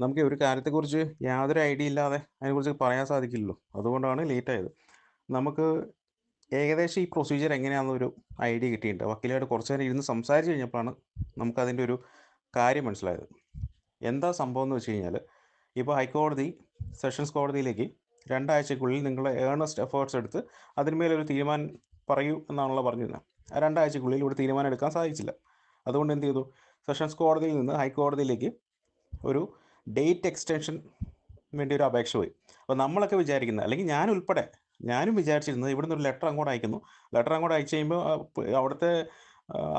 നമുക്ക് ഒരു കാര്യത്തെക്കുറിച്ച് യാതൊരു ഐഡിയ ഇല്ലാതെ അതിനെക്കുറിച്ച് പറയാൻ സാധിക്കില്ലല്ലോ. അതുകൊണ്ടാണ് ലേറ്റ് ആയത് നമുക്ക് ഏകദേശം ഈ പ്രൊസീജിയർ എങ്ങനെയാണെന്നൊരു ഐഡിയ കിട്ടിയിട്ടുണ്ട്. വക്കീലായിട്ട് കുറച്ച് നേരം ഇരുന്ന് സംസാരിച്ച് കഴിഞ്ഞപ്പോഴാണ് നമുക്കതിന്റെ ഒരു കാര്യം മനസ്സിലായത്. എന്താ സംഭവം എന്ന് വെച്ച് കഴിഞ്ഞാൽ ഇപ്പോൾ ഹൈക്കോടതി സെഷൻസ് കോടതിയിലേക്ക് രണ്ടാഴ്ചക്കുള്ളിൽ നിങ്ങളുടെ ഏണസ്റ്റ് എഫേർട്സ് എടുത്ത് അതിന്മേലൊരു തീരുമാനം പറയൂ എന്നാണല്ലോ പറഞ്ഞിരുന്നത് ആ രണ്ടാഴ്ചക്കുള്ളിൽ ഇവിടെ തീരുമാനം എടുക്കാൻ സാധിച്ചില്ല. അതുകൊണ്ട് എന്ത് ചെയ്തു? സെഷൻസ് കോടതിയിൽ നിന്ന് ഹൈക്കോടതിയിലേക്ക് ഒരു ഡേറ്റ് എക്സ്റ്റൻഷൻ വേണ്ടി ഒരു അപേക്ഷ പോയി. അപ്പോൾ നമ്മളൊക്കെ വിചാരിക്കുന്നത് അല്ലെങ്കിൽ ഞാൻ ഉൾപ്പെടെ ഞാനും വിചാരിച്ചിരുന്നത് ഇവിടുന്ന് ഒരു ലെറ്റർ അങ്ങോട്ട് അയക്കുന്നു. ലെറ്റർ അങ്ങോട്ട് അയച്ചു കഴിയുമ്പോൾ അവിടുത്തെ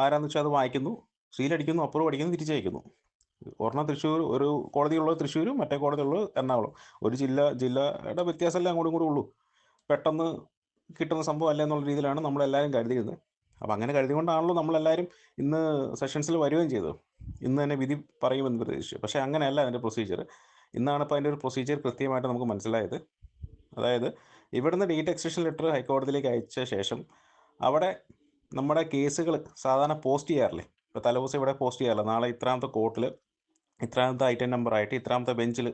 ആരാന്ന് വെച്ചാൽ അത് വായിക്കുന്നു സീലടിക്കുന്നു അപ്പുറം അടിക്കുന്നു തിരിച്ചയക്കുന്നു ഒരെണ്ണം തൃശ്ശൂർ ഒരു കോടതിയുള്ളത് തൃശ്ശൂരും മറ്റേ കോടതിയുള്ളത് എറണാകുളം. ഒരു ജില്ല ജില്ലയുടെ വ്യത്യാസമല്ലേ അങ്ങോട്ടും കൂടെ ഉള്ളൂ. പെട്ടെന്ന് കിട്ടുന്ന സംഭവം അല്ല എന്നുള്ള രീതിയിലാണ് നമ്മളെല്ലാവരും കരുതിയിരുന്നത്. അപ്പോൾ അങ്ങനെ കരുതിക്കൊണ്ടാണല്ലോ നമ്മളെല്ലാവരും ഇന്ന് സെഷൻസിൽ വരികയും ചെയ്തത്. ഇന്ന് തന്നെ വിധി പറയുമെന്ന് പ്രതീക്ഷിച്ചു. പക്ഷേ അങ്ങനെയല്ല അതിന്റെ പ്രൊസീജിയർ ഇന്നാണ് ഇപ്പോൾ അതിന്റെ ഒരു പ്രൊസീജിയർ കൃത്യമായിട്ട് നമുക്ക് മനസ്സിലായത്. അതായത് ഇവിടുന്ന് ഡേറ്റ് എക്സ്റ്റൻഷൻ ലെറ്റർ ഹൈക്കോടതിയിലേക്ക് അയച്ച ശേഷം അവിടെ നമ്മുടെ കേസുകൾ സാധാരണ പോസ്റ്റ് ചെയ്യാറില്ലേ? ഇപ്പോൾ തലേദിവസം ഇവിടെ പോസ്റ്റ് ചെയ്യാറില്ല? നാളെ ഇത്രാമത്തെ കോർട്ടിൽ ഇത്രാമത്തെ ഐറ്റം നമ്പർ ആയിട്ട് ഇത്രാമത്തെ ബെഞ്ചിൽ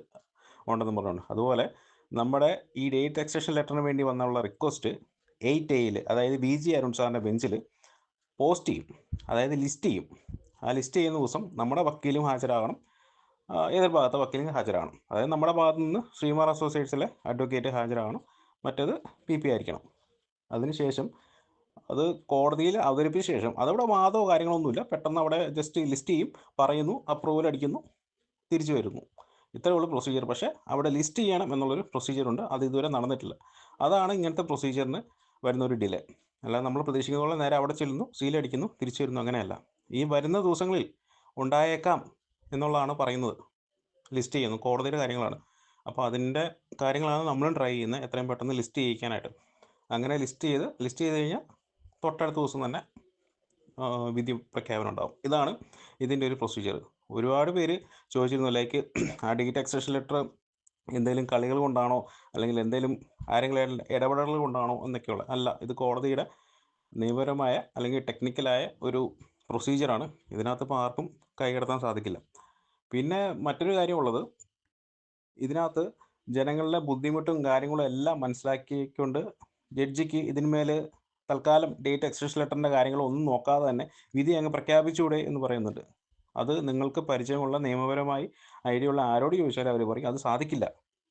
ഉണ്ടെന്ന് പറഞ്ഞുകൊണ്ട് അതുപോലെ നമ്മുടെ ഈ ഡേറ്റ് എക്സ്റ്റൻഷൻ ലെറ്ററിന് വേണ്ടി വന്നുള്ള റിക്വസ്റ്റ് എയ്റ്റ് എയിൽ അതായത് ബി ജി അരുൺ സാറിന്റെ ബെഞ്ചിൽ പോസ്റ്റ് ചെയ്യും. അതായത് ലിസ്റ്റ് ചെയ്യും. ലിസ്റ്റ് ചെയ്യുന്ന ദിവസം നമ്മുടെ വക്കീലും ഹാജരാകണം. ആ, എതിർ ഭാഗത്തെ വക്കീലും ഹാജരാകണം. അതായത് നമ്മുടെ ഭാഗത്തു നിന്ന് ശ്രീമാർ അസോസിയേറ്റ്സിലെ അഡ്വക്കേറ്റ് ഹാജരാകണം. മറ്റേത് പി പി ആയിരിക്കണം. അതിനുശേഷം അത് കോടതിയിൽ അവതരിപ്പിച്ച ശേഷം അതവിടെ വാദമോ കാര്യങ്ങളൊന്നുമില്ല. പെട്ടെന്ന് അവിടെ ജസ്റ്റ് ലിസ്റ്റ് ചെയ്യും പറയുന്നു അപ്രൂവൽ അടിക്കുന്നു തിരിച്ചു വരുന്നു. ഇത്രയേ ഉള്ളൂ പ്രൊസീജിയർ പക്ഷേ അവിടെ ലിസ്റ്റ് ചെയ്യണം എന്നുള്ളൊരു പ്രൊസീജിയർ ഉണ്ട്. അത് ഇതുവരെ നടന്നിട്ടില്ല. അതാണ് ഇങ്ങനത്തെ പ്രൊസീജിയറിന് വരുന്ന ഒരു ഡിലേ അല്ലാതെ നമ്മൾ പ്രതീക്ഷിക്കുന്ന പോലെ നേരെ അവിടെ ചെല്ലുന്നു സീലടിക്കുന്നു തിരിച്ചു വരുന്നു അങ്ങനെയല്ല. ഈ വരുന്ന ദിവസങ്ങളിൽ ഉണ്ടായേക്കാം എന്നുള്ളതാണ് പറയുന്നത്. ലിസ്റ്റ് ചെയ്യുന്നു. കോടതിയുടെ കാര്യങ്ങളാണ്. അപ്പോൾ അതിന്റെ കാര്യങ്ങളാണ് നമ്മളും ട്രൈ ചെയ്യുന്നത് എത്രയും പെട്ടെന്ന് ലിസ്റ്റ് ചെയ്യിക്കാനായിട്ട്. അങ്ങനെ ലിസ്റ്റ് ചെയ്ത് ലിസ്റ്റ് ചെയ്ത് കഴിഞ്ഞാൽ തൊട്ടടുത്ത ദിവസം തന്നെ വിധി പ്രഖ്യാപനം ഉണ്ടാകും ഇതാണ് ഇതിന്റെ ഒരു പ്രൊസീജിയർ ഒരുപാട് പേര് ചോദിച്ചിരുന്നു ലൈക്ക് ആ ഡിജിറ്റ് എക്സ്റ്റൻഷൻ ലെറ്റർ എന്തെങ്കിലും കളികൾ കൊണ്ടാണോ അല്ലെങ്കിൽ എന്തെങ്കിലും ആരെങ്കിലും ഇടപെടലുകൾ കൊണ്ടാണോ എന്നൊക്കെയുള്ള അല്ല ഇത് കോടതിയുടെ നിയമപരമായ അല്ലെങ്കിൽ ടെക്നിക്കലായ ഒരു പ്രൊസീജിയറാണ് ഇതിനകത്ത് ഇപ്പോൾ ആർക്കും കൈകടത്താൻ സാധിക്കില്ല. പിന്നെ മറ്റൊരു കാര്യമുള്ളത് ഇതിനകത്ത് ജനങ്ങളുടെ ബുദ്ധിമുട്ടും കാര്യങ്ങളും എല്ലാം മനസ്സിലാക്കിക്കൊണ്ട് ജഡ്ജിക്ക് ഇതിന്മേൽ തൽക്കാലം ഡേറ്റ് എക്സ്റ്റൻഷൻ ലെറ്ററിന്റെ കാര്യങ്ങളൊന്നും നോക്കാതെ തന്നെ വിധി അങ്ങ് പ്രഖ്യാപിച്ചുകൂടെ എന്ന് പറയുന്നുണ്ട്. അത് നിങ്ങൾക്ക് പരിചയമുള്ള നിയമപരമായി ഐഡിയ ഉള്ള ആരോട് ചോദിച്ചാലും അവർ പറയും അത് സാധിക്കില്ല.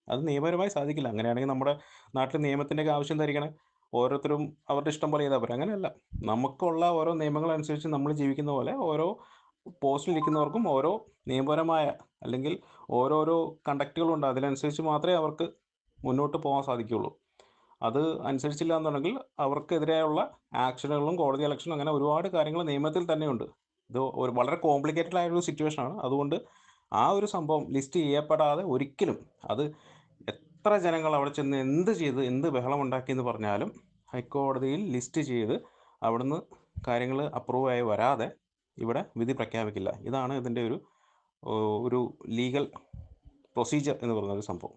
അത് നിയമപരമായി സാധിക്കില്ല. അങ്ങനെയാണെങ്കിൽ നമ്മുടെ നാട്ടിൽ നിയമത്തിന്റെയൊക്കെ ആവശ്യം ധരിക്കണേ ഓരോരുത്തരും അവരുടെ ഇഷ്ടം പോലെ ചെയ്താൽ പോരാ. അങ്ങനെയല്ല. നമുക്കുള്ള ഓരോ നിയമങ്ങൾ അനുസരിച്ച് നമ്മൾ ജീവിക്കുന്ന പോലെ ഓരോ പോസ്റ്റിലിരിക്കുന്നവർക്കും ഓരോ നിയമപരമായ അല്ലെങ്കിൽ ഓരോരോ കണ്ടക്റ്റുകളുണ്ട് അതിനനുസരിച്ച് മാത്രമേ അവർക്ക് മുന്നോട്ട് പോകാൻ സാധിക്കുകയുള്ളൂ. അത് അനുസരിച്ചില്ല എന്നുണ്ടെങ്കിൽ അവർക്കെതിരെയുള്ള ആക്ഷനുകളും കോടതി ഇലക്ഷനും അങ്ങനെ ഒരുപാട് കാര്യങ്ങൾ നിയമത്തിൽ തന്നെയുണ്ട്. ഇത് ഒരു വളരെ കോംപ്ലിക്കേറ്റഡ് ആയൊരു സിറ്റുവേഷനാണ് അതുകൊണ്ട് ആ ഒരു സംഭവം ലിസ്റ്റ് ചെയ്യപ്പെടാതെ ഒരിക്കലും അത് എത്ര ജനങ്ങൾ അവിടെ ചെന്ന് എന്ത് ചെയ്ത് എന്ത് ബഹളം ഉണ്ടാക്കിയെന്ന് പറഞ്ഞാലും ഹൈക്കോടതിയിൽ ലിസ്റ്റ് ചെയ്ത് അവിടുന്ന് കാര്യങ്ങൾ അപ്രൂവ് ആയി വരാതെ ഇവിടെ വിധി പ്രഖ്യാപിക്കില്ല. ഇതാണ് ഇതിന്റെ ഒരു ഒരു ലീഗൽ പ്രൊസീജിയർ എന്ന് പറയുന്ന ഒരു സംഭവം.